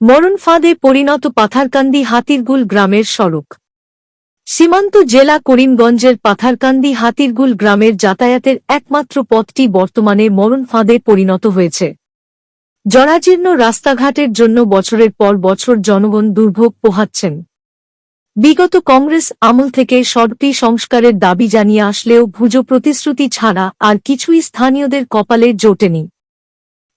মরণ ফাঁদে পরিণত পাথারকান্দি হাতিরগুল গ্রামের সড়ক। সীমান্ত জেলা করিমগঞ্জের পাথারকান্দি হাতিরগুল গ্রামের যাতায়াতের একমাত্র পথটি বর্তমানে মরণ ফাঁদে পরিণত হয়েছে। জরাজীর্ণ রাস্তাঘাটের জন্য বছরের পর বছর জনগণ দুর্ভোগ পোহাচ্ছেন। বিগত কংগ্রেস আমল থেকে সড়কটি সংস্কারের দাবি জানিয়ে আসলেও ভুজো প্রতিশ্রুতি ছাড়া আর কিছুই স্থানীয়দের কপালে জোটেনি।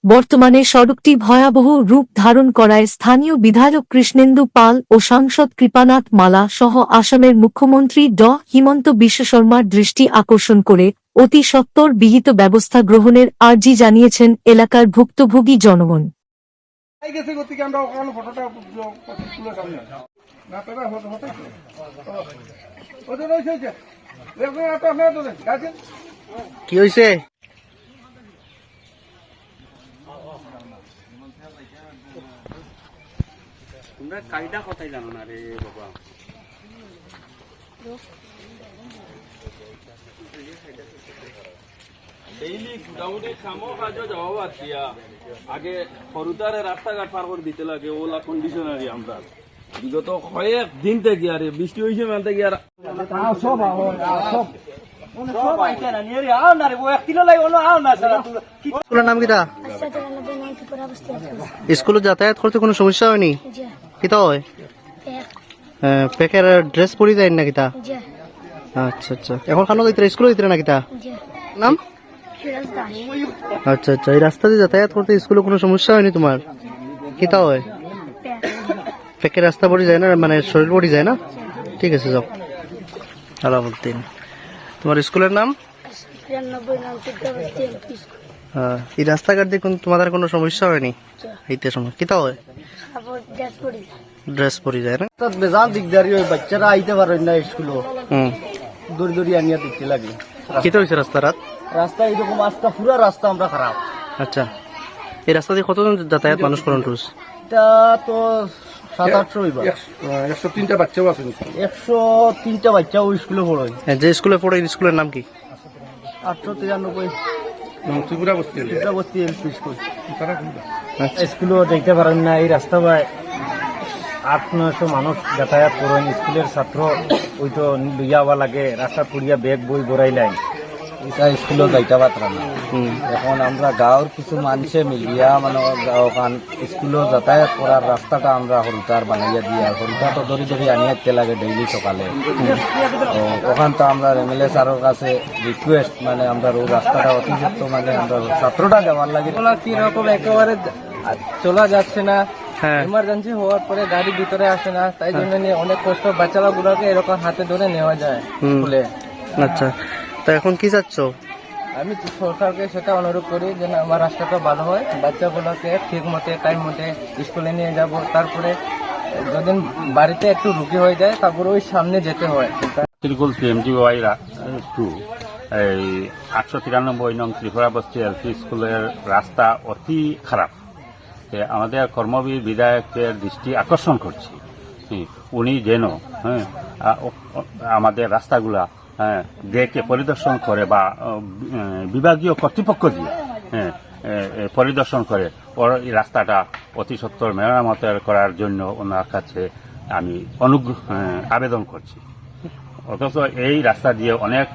বর্তমানে সড়কটি ভয়াবহ রূপ ধারণ করায় স্থানীয় বিধায়ক কৃষ্ণেন্দু পাল ও সাংসদ কৃপানাথ মালা সহ আসামের মুখ্যমন্ত্রী ড হিমন্ত বিশ্ব শর্মার দৃষ্টি আকর্ষণ করে অতি সত্বর বিহিত ব্যবস্থা গ্রহণের আর্জি জানিয়েছেন এলাকার ভুক্তভোগী জনগণ এই গেছে গতিকে আমরা ওখানে ফটোটা তুলে সামনে না তবে হতে হতে ওদের রয়েছে হয়েছে দেখুন এত আপনার তো গেছেন কি হয়েছে তোমরা কথাই জানো না রে বাবা। ডেইলি মোটামুটি কামো কাজও যাওয়া দিয়া। আগে সরুতারে রাস্তাঘাট পার করে দিতে লাগে ওলা কন্ডিশনারি আমরা। বিগত কয়েক দিন থেকে আরে বৃষ্টি হয়েছে মানে আর কিটা স্কুলে যাতায়াত করতে কোনো সমস্যা হয়নি? কিতা হয় পেকের ড্রেস পরি যায় না কিতা আচ্ছা আচ্ছা। এখন খানো যাইতে স্কুলে যাইতে না কিতা নাম? আচ্ছা আচ্ছা। এই রাস্তা দিয়ে যাতায়াত করতে স্কুলে কোনো সমস্যা হয়নি তোমার? কিতা হয় পেকের রাস্তা পড়ে যায় না মানে শরীর পড়ে যায় না? ঠিক আছে যাও। আলামুদ্দিন। তোমার স্কুলের নাম? এই রাস্তাঘাট দিয়ে কোন- তোমাদের কোনো সমস্যা হয়নি? এইতে সময় কিতা হয়? ড্রেস পরি। যায় না? তো বেজান দিকদারি ওই বাচ্চারা আইতে পারে না স্কুলে হুম। দৌড়ি দৌড়ি আনিয়া দিতে লাগে। কিতা হয়েছে রাস্তা রাত রাস্তা এরকম রাস্তা পুরা রাস্তা আমরা খারাপ। আচ্ছা। এই রাস্তা দিয়ে কতজন যাতায়াত মানুষ করেন টুস এটা তো সাত আটশো হইবা একশো তিনটা বাচ্চাও আছে একশো তিনটা বাচ্চা ওই স্কুলে পড়ে। যে স্কুলে পড়ে স্কুলের নাম কি? আটশো তিরানব্বই। ত্রিপুরা বস্তি তিনটা বস্তি এলপি স্কুল আচ্ছা। স্কুলও দেখতে পারেন না এই রাস্তা বাই আট নয়শো মানুষ যাতায়াত করেন। স্কুলের ছাত্র ওই তো লইয়া লাগে রাস্তা পুড়িয়া বেগ বই বড়াই লাইন এটা স্কুলও যাইতে পারতাম না। হুম এখন আমরা গাঁৱৰ কিছু মানুষে মিলিয়া মানে ওখান স্কুলত যাতায়াত করার রাস্তাটা আমরা হরুতার বানাইয়া দিয়া। হরুতাটা ধরে ধরে আনিয়াতে লাগে ডেইলি সকালে তো ওখান তো আমরা এম এল এ স্যারের কাছে রিকোয়েস্ট মানে আমরা ওই রাস্তাটা অতি সত্য মানে আমরা ছাত্রটা দেওয়ার লাগে কীরকম একেবারে চলা যাচ্ছে না। হ্যাঁ। ইমার্জেন্সি হওয়ার পরে গাড়ি ভিতরে আসে না। তাই জন্য অনেক কষ্ট। বাচ্চারা গুলোকে এরকম হাতে ধরে নেওয়া যায় হুম। স্কুলে। আচ্ছা। তা এখন কি চাচ্ছ? আমি সরকারকে সেটা অনুরোধ করি যেন আমার রাস্তাটা ভালো হয় বাচ্চাগুলোকে ঠিক মতে টাইম মতে স্কুলে নিয়ে যাব। তারপরে যদি বাড়িতে একটু রুগী হয়ে যায় তারপরে ওই সামনে যেতে হয়। ত্রিকুল পিএমজি ওয়াই টু এই আটশো তিরানব্বই নং ত্রিপুরা বস্তি এলপি স্কুলের রাস্তা অতি খারাপ। আমাদের কর্মবীর বিধায়কের দৃষ্টি আকর্ষণ করছি। হুম, উনি যেন হ্যাঁ আমাদের রাস্তাগুলা দেখে পরিদর্শন করে বা বিভাগীয় কর্তৃপক্ষ দিয়ে পরিদর্শন করে। ওর রাস্তাটা অতি সত্তর মেরামত করার জন্য ওনার কাছে আমি অনুগ্রহ আবেদন করছি। অথচ এই রাস্তা দিয়ে অনেক